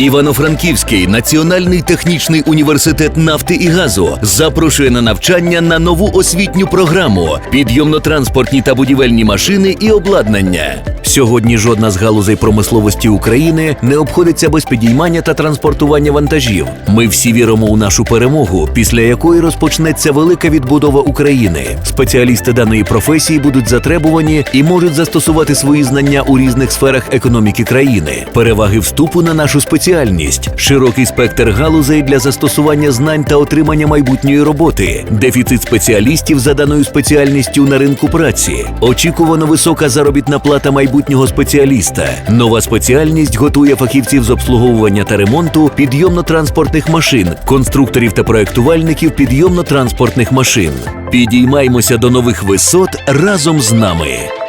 Івано-Франківський національний технічний університет нафти і газу запрошує на навчання на нову освітню програму підйомно-транспортні та будівельні машини і обладнання. Сьогодні жодна з галузей промисловості України не обходиться без підіймання та транспортування вантажів. Ми всі віримо у нашу перемогу, після якої розпочнеться велика відбудова України. Спеціалісти даної професії будуть затребувані і можуть застосувати свої знання у різних сферах економіки країни. Переваги вступу на нашу спеціальність, широкий спектр галузей для застосування знань та отримання майбутньої роботи, дефіцит спеціалістів за даною спеціальністю на ринку праці, очікувано висока заробітна плата майбутнього спеціаліста. Нова спеціальність готує фахівців з обслуговування та ремонту підйомно-транспортних машин, конструкторів та проектувальників підйомно-транспортних машин. Підіймаймося до нових висот разом з нами.